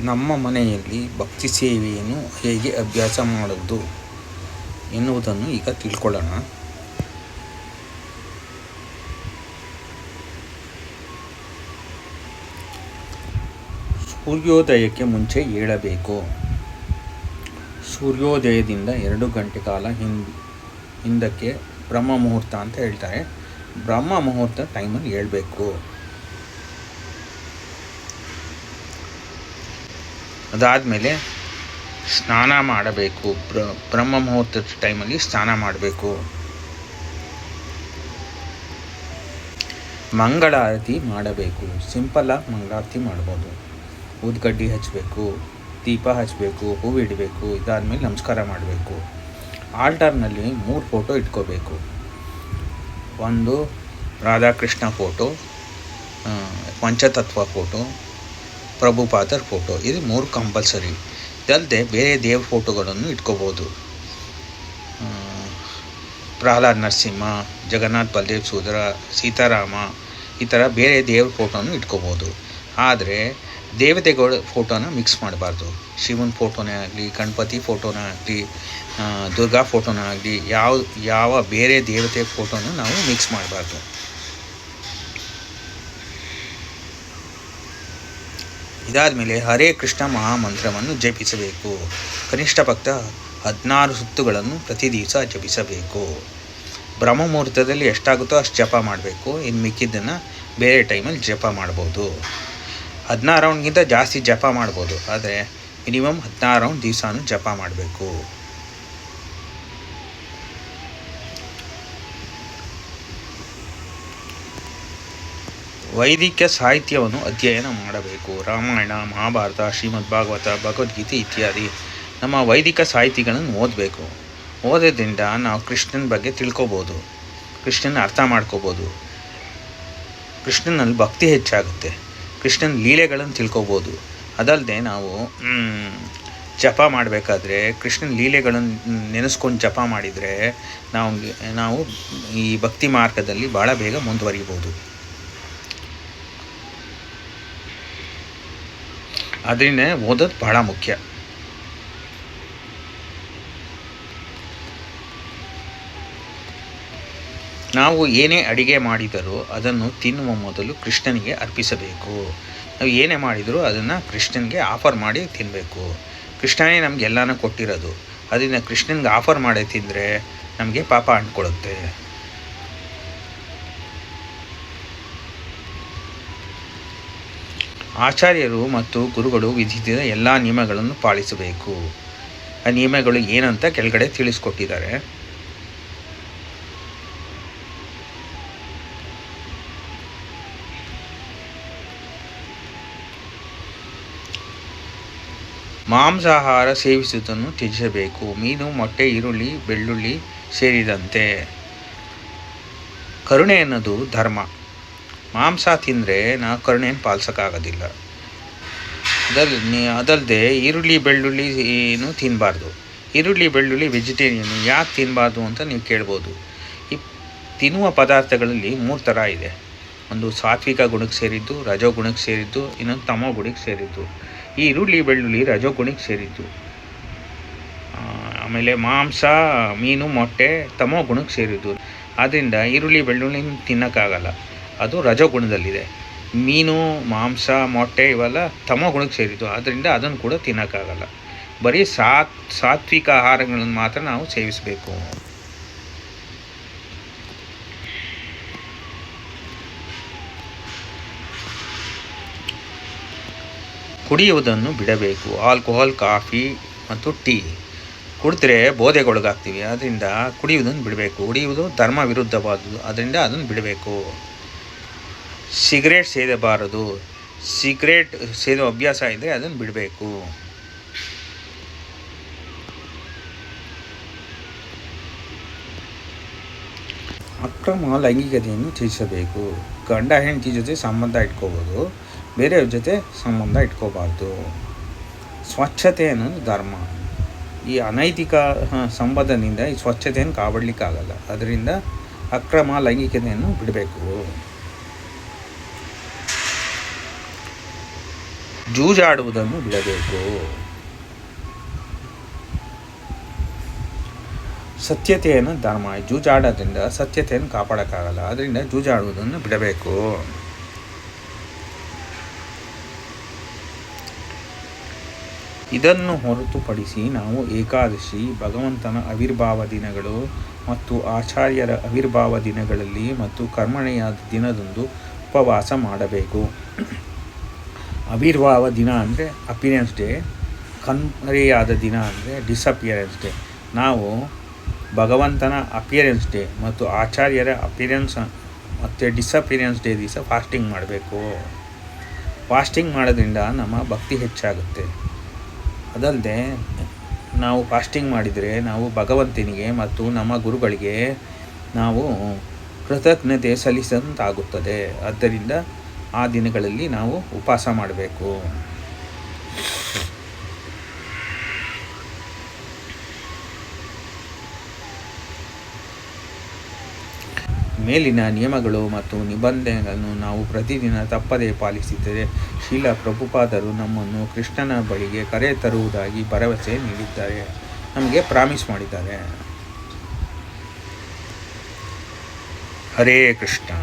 ನಮ್ಮ ಮನೆಯಲ್ಲಿ ಭಕ್ತಿ ಸೇವೆಯನ್ನು ಹೇಗೆ ಅಭ್ಯಾಸ ಮಾಡೋದು ಎನ್ನುವುದನ್ನು ಈಗ ತಿಳ್ಕೊಳ್ಳೋಣ. ಸೂರ್ಯೋದಯಕ್ಕೆ ಮುಂಚೆ ಏಳಬೇಕು. ಸೂರ್ಯೋದಯದಿಂದ ಎರಡು ಗಂಟೆ ಕಾಲ ಹಿಂದ್, ಹಿಂದಕ್ಕೆ ಬ್ರಹ್ಮ ಮುಹೂರ್ತ ಅಂತ ಹೇಳ್ತಾರೆ. ಬ್ರಹ್ಮ ಮುಹೂರ್ತ ಟೈಮಲ್ಲಿ ಏಳಬೇಕು. ಅದಾದಮೇಲೆ ಸ್ನಾನ ಮಾಡಬೇಕು. ಬ್ರ, ಬ್ರಹ್ಮ ಮುಹೂರ್ತದ ಟೈಮಲ್ಲಿ ಸ್ನಾನ ಮಾಡಬೇಕು. ಮಂಗಳಾರತಿ ಮಾಡಬೇಕು. ಸಿಂಪಲ್ಲಾಗಿ ಮಂಗಳಾರತಿ ಮಾಡ್ಬೋದು. ಊದ್ಗಡ್ಡಿ ಹಚ್ಚಬೇಕು ದೀಪ ಹಚ್ಚಬೇಕು ಹೂವು ಇಡಬೇಕು, ಇದಾದಮೇಲೆ ನಮಸ್ಕಾರ ಮಾಡಬೇಕು. ಆಲ್ಟರ್ನಲ್ಲಿ ಮೂರು ಫೋಟೋ ಇಟ್ಕೋಬೇಕು. ಒಂದು ರಾಧಾಕೃಷ್ಣ ಫೋಟೋ ಪಂಚತತ್ವ ಫೋಟೋ ಪ್ರಭುಪಾದರ್ ಫೋಟೋ ಇದು ಮೂರು ಕಂಪಲ್ಸರಿ ಇದಲ್ಲದೆ ಬೇರೆ ದೇವ್ರ ಫೋಟೋಗಳನ್ನು ಇಟ್ಕೋಬೋದು. ಪ್ರಹ್ಲಾದ್ ನರಸಿಂಹ, ಜಗನ್ನಾಥ್ ಬಲದೇವ್ ಸೂದರ, ಸೀತಾರಾಮ, ಈ ಥರ ಬೇರೆ ದೇವ್ರ ಫೋಟೋನು ಇಟ್ಕೋಬೋದು. ಆದರೆ ದೇವತೆಗಳ ಫೋಟೋನ ಮಿಕ್ಸ್ ಮಾಡಬಾರ್ದು. ಶಿವನ ಫೋಟೋನೇ ಆಗಲಿ, ಗಣಪತಿ ಫೋಟೋನೇ ಆಗಲಿ ದುರ್ಗಾ ಫೋಟೋನೇ ಆಗಲಿ, ಯಾವ ಯಾವ ಬೇರೆ ದೇವತೆ ಫೋಟೋನ ನಾವು ಮಿಕ್ಸ್ ಮಾಡಬಾರ್ದು. ಇದಾದಮೇಲೆ ಹರೇ ಕೃಷ್ಣ ಮಹಾಮಂತ್ರವನ್ನು ಜಪಿಸಬೇಕು. ಕನಿಷ್ಠ ಭಕ್ತ ಹದಿನಾರು ಸುತ್ತುಗಳನ್ನು ಪ್ರತಿ ದಿವಸ ಜಪಿಸಬೇಕು. ಬ್ರಹ್ಮ ಮುಹೂರ್ತದಲ್ಲಿ ಎಷ್ಟಾಗುತ್ತೋ ಅಷ್ಟು ಜಪ ಮಾಡಬೇಕು. ಇನ್ನು ಮಿಕ್ಕಿದ್ದನ್ನು ಬೇರೆ ಟೈಮಲ್ಲಿ ಜಪ ಮಾಡ್ಬೋದು. ಹದಿನಾರು ರೌಂಡ್ಗಿಂತ ಜಾಸ್ತಿ ಜಪ ಮಾಡ್ಬೋದು. ಆದರೆ ಮಿನಿಮಮ್ ಹದಿನಾರು ರೌಂಡ್ ದಿವಸನೂ ಜಪ ಮಾಡಬೇಕು. ವೈದಿಕ ಸಾಹಿತ್ಯವನ್ನು ಅಧ್ಯಯನ ಮಾಡಬೇಕು. ರಾಮಾಯಣ, ಮಹಾಭಾರತ ಶ್ರೀಮದ್ ಭಾಗವತ ಭಗವದ್ಗೀತೆ ಇತ್ಯಾದಿ ನಮ್ಮ ವೈದಿಕ ಸಾಹಿತಿಗಳನ್ನು ಓದಬೇಕು. ಓದೋದ್ರಿಂದ ನಾವು ಕೃಷ್ಣನ ಬಗ್ಗೆ ತಿಳ್ಕೊಬೋದು. ಕೃಷ್ಣನ ಅರ್ಥ ಮಾಡ್ಕೋಬೋದು. ಕೃಷ್ಣನಲ್ಲಿ ಭಕ್ತಿ ಹೆಚ್ಚಾಗುತ್ತೆ. ಕೃಷ್ಣನ ಲೀಲೆಗಳನ್ನು ತಿಳ್ಕೊಬೋದು. ಅದಲ್ಲದೆ ನಾವು ಜಪ ಮಾಡಬೇಕಾದ್ರೆ ಕೃಷ್ಣನ ಲೀಲೆಗಳನ್ನು ನೆನೆಸ್ಕೊಂಡು ಜಪ ಮಾಡಿದರೆ ನಾವು ನಾವು ಈ ಭಕ್ತಿ ಮಾರ್ಗದಲ್ಲಿ ಭಾಳ ಬೇಗ ಮುಂದುವರಿಬೋದು. ಅದರಿಂದ ಓದೋದು ಬಹಳ ಮುಖ್ಯ. ನಾವು ಏನೇ ಅಡಿಗೆ ಮಾಡಿದರೂ ಅದನ್ನು ತಿನ್ನುವ ಮೊದಲು ಕೃಷ್ಣನಿಗೆ ಅರ್ಪಿಸಬೇಕು. ನಾವು ಏನೇ ಮಾಡಿದರೂ ಅದನ್ನು ಕೃಷ್ಣನಿಗೆ ಆಫರ್ ಮಾಡಿ ತಿನ್ನಬೇಕು ಕೃಷ್ಣನೇ ನಮಗೆಲ್ಲನೂ ಕೊಟ್ಟಿರೋದು. ಅದರಿಂದ ಕೃಷ್ಣನಿಗೆ ಆಫರ್ ಮಾಡಿ ತಿಂದರೆ ನಮಗೆ ಪಾಪ ಅಂಟ್ಕೊಳ್ಳುತ್ತೆ ಆಚಾರ್ಯರು ಮತ್ತು ಗುರುಗಳು ವಿಧಿಸಿದ ಎಲ್ಲ ನಿಯಮಗಳನ್ನು ಪಾಲಿಸಬೇಕು. ಆ ನಿಯಮಗಳು ಏನಂತ ಕೆಳಗಡೆ ತಿಳಿಸ್ಕೊಟ್ಟಿದ್ದಾರೆ. ಮಾಂಸಾಹಾರ ಸೇವಿಸುವುದನ್ನು ತ್ಯಜಿಸಬೇಕು. ಮೀನು, ಮೊಟ್ಟೆ, ಈರುಳ್ಳಿ, ಬೆಳ್ಳುಳ್ಳಿ ಸೇರಿದಂತೆ. ಕರುಣೆ ಅನ್ನೋದು ಧರ್ಮ. ಮಾಂಸ ತಿಂದರೆ ನಾವು ಕರುಣೆಯನ್ನು ಪಾಲಿಸೋಕ್ಕಾಗೋದಿಲ್ಲ. ಅದಲ್ ಅದಲ್ಲದೆ ಈರುಳ್ಳಿ, ಬೆಳ್ಳುಳ್ಳಿ ಏನು ತಿನ್ನಬಾರ್ದು ಈರುಳ್ಳಿ, ಬೆಳ್ಳುಳ್ಳಿ, ವೆಜಿಟೇರಿಯನ್ ಯಾಕೆ ತಿನ್ನಬಾರ್ದು ಅಂತ ನೀವು ಕೇಳ್ಬೋದು. ಈ ತಿನ್ನುವ ಪದಾರ್ಥಗಳಲ್ಲಿ ಮೂರು ಥರ ಇದೆ. ಒಂದು ಸಾತ್ವಿಕ ಗುಣಕ್ಕೆ ಸೇರಿದ್ದು, ರಜೋ ಗುಣಕ್ಕೆ ಸೇರಿದ್ದು, ಇನ್ನೊಂದು ತಮೋ ಗುಣಕ್ಕೆ ಸೇರಿದ್ದು. ಈ ಈರುಳ್ಳಿ, ಬೆಳ್ಳುಳ್ಳಿ, ರಜೋ ಗುಣಕ್ಕೆ ಸೇರಿದ್ದು. ಆಮೇಲೆ ಮಾಂಸ, ಮೀನು, ಮೊಟ್ಟೆ ತಮೋ ಗುಣಕ್ಕೆ ಸೇರಿದ್ದು. ಆದ್ದರಿಂದ ಈರುಳ್ಳಿ ಬೆಳ್ಳುಳ್ಳಿ ತಿನ್ನೋಕ್ಕಾಗಲ್ಲ. ಅದು ರಜೋಗುಣದಲ್ಲಿದೆ ಮೀನು, ಮಾಂಸ, ಮೊಟ್ಟೆ ಇವೆಲ್ಲ ತಮೋ ಗುಣಕ್ಕೆ ಸೇರಿದ್ದು. ಆದ್ದರಿಂದ ಅದನ್ನು ಕೂಡ ತಿನ್ನೋಕ್ಕಾಗಲ್ಲ. ಬರೀ ಸಾತ್, ಸಾತ್ವಿಕ ಆಹಾರಗಳನ್ನು ಮಾತ್ರ ನಾವು ಸೇವಿಸಬೇಕು. ಕುಡಿಯುವುದನ್ನು ಬಿಡಬೇಕು. ಆಲ್ಕೋಹಾಲ್, ಕಾಫಿ ಮತ್ತು ಟೀ. ಕುಡಿದ್ರೆ ಬೋಧೆಗೊಳಗಾಗ್ತೀವಿ. ಅದರಿಂದ ಕುಡಿಯುವುದನ್ನು ಬಿಡಬೇಕು. ಕುಡಿಯುವುದು ಧರ್ಮ ವಿರುದ್ಧವಾದುದು ಅದರಿಂದ ಅದನ್ನು ಬಿಡಬೇಕು. ಸಿಗರೇಟ್ ಸೇದಬಾರದು. ಸಿಗರೇಟ್ ಸೇದೋ ಅಭ್ಯಾಸ ಇದ್ದರೆ ಅದನ್ನು ಬಿಡಬೇಕು. ಅಕ್ರಮ ಲೈಂಗಿಕತೆಯನ್ನು ತ್ಯಜಿಸಬೇಕು. ಗಂಡ, ಹೆಂಡತಿ ಜೊತೆ ಸಂಬಂಧ ಇಟ್ಕೋಬೋದು. ಬೇರೆಯವ್ರ ಜೊತೆ ಸಂಬಂಧ ಇಟ್ಕೋಬಾರ್ದು. ಸ್ವಚ್ಛತೆ ಅನ್ನೋದು ಧರ್ಮ. ಈ ಅನೈತಿಕ ಸಂಬಂಧದಿಂದ ಈ ಸ್ವಚ್ಛತೆಯನ್ನು ಕಾಪಾಡಲಿಕ್ಕಾಗಲ್ಲ. ಅದರಿಂದ ಅಕ್ರಮ ಲೈಂಗಿಕತೆಯನ್ನು ಬಿಡಬೇಕು. ಜೂಜಾಡುವುದನ್ನು ಬಿಡಬೇಕು. ಸತ್ಯತೆಯನ್ನು ಧರ್ಮ ಜೂಜಾಡೋದ್ರಿಂದ ಸತ್ಯತೆಯನ್ನು ಕಾಪಾಡೋಕ್ಕಾಗಲ್ಲ. ಅದರಿಂದ ಜೂಜಾಡುವುದನ್ನು ಬಿಡಬೇಕು. ಇದನ್ನು ಹೊರತುಪಡಿಸಿ ನಾವು ಏಕಾದಶಿ, ಭಗವಂತನ ಆವಿರ್ಭಾವ ದಿನಗಳು ಮತ್ತು ಆಚಾರ್ಯರ ಆವಿರ್ಭಾವ ದಿನಗಳಲ್ಲಿ ಮತ್ತು ಕರ್ಮಣೆಯ ದಿನದಂದು ಉಪವಾಸ ಮಾಡಬೇಕು. ಆವಿರ್ಭಾವ ದಿನ ಅಂದರೆ ಅಪಿಯರೆನ್ಸ್ ಡೇ ಕಣ್ಮರೆಯಾದ ದಿನ ಅಂದರೆ ಡಿಸಪಿಯರೆನ್ಸ್ ಡೇ ನಾವು ಭಗವಂತನ ಅಪಿಯರೆನ್ಸ್ ಡೇ ಮತ್ತು ಆಚಾರ್ಯರ ಅಪಿಯರೆನ್ಸ್ ಮತ್ತು ಡಿಸಪಿಯರೆನ್ಸ್ ಡೇ ದಿವಸ ಫಾಸ್ಟಿಂಗ್ ಮಾಡಬೇಕು. ಫಾಸ್ಟಿಂಗ್ ಮಾಡೋದ್ರಿಂದ ನಮ್ಮ ಭಕ್ತಿ ಹೆಚ್ಚಾಗುತ್ತೆ. ಅದಲ್ಲದೆ ನಾವು ಫಾಸ್ಟಿಂಗ್ ಮಾಡಿದರೆ ನಾವು ಭಗವಂತನಿಗೆ ಮತ್ತು ನಮ್ಮ ಗುರುಗಳಿಗೆ ನಾವು ಕೃತಜ್ಞತೆ ಸಲ್ಲಿಸಿದಂತಾಗುತ್ತದೆ. ಆದ್ದರಿಂದ ಆ ದಿನಗಳಲ್ಲಿ ನಾವು ಉಪವಾಸ ಮಾಡಬೇಕು. ಮೇಲಿನ ನಿಯಮಗಳು ಮತ್ತು ನಿಬಂಧನೆಗಳನ್ನು ನಾವು ಪ್ರತಿದಿನ ತಪ್ಪದೇ ಪಾಲಿಸಿದರೆ ಶೀಲ ಪ್ರಭುಪಾದರು ನಮ್ಮನ್ನು ಕೃಷ್ಣನ ಬಳಿಗೆ ಕರೆ ತರುವುದಾಗಿ ಭರವಸೆ ನೀಡಿದ್ದಾರೆ. ನಮಗೆ ಪ್ರಾಮಿಸ್ ಮಾಡಿದ್ದಾರೆ. ಹರೇ ಕೃಷ್ಣ.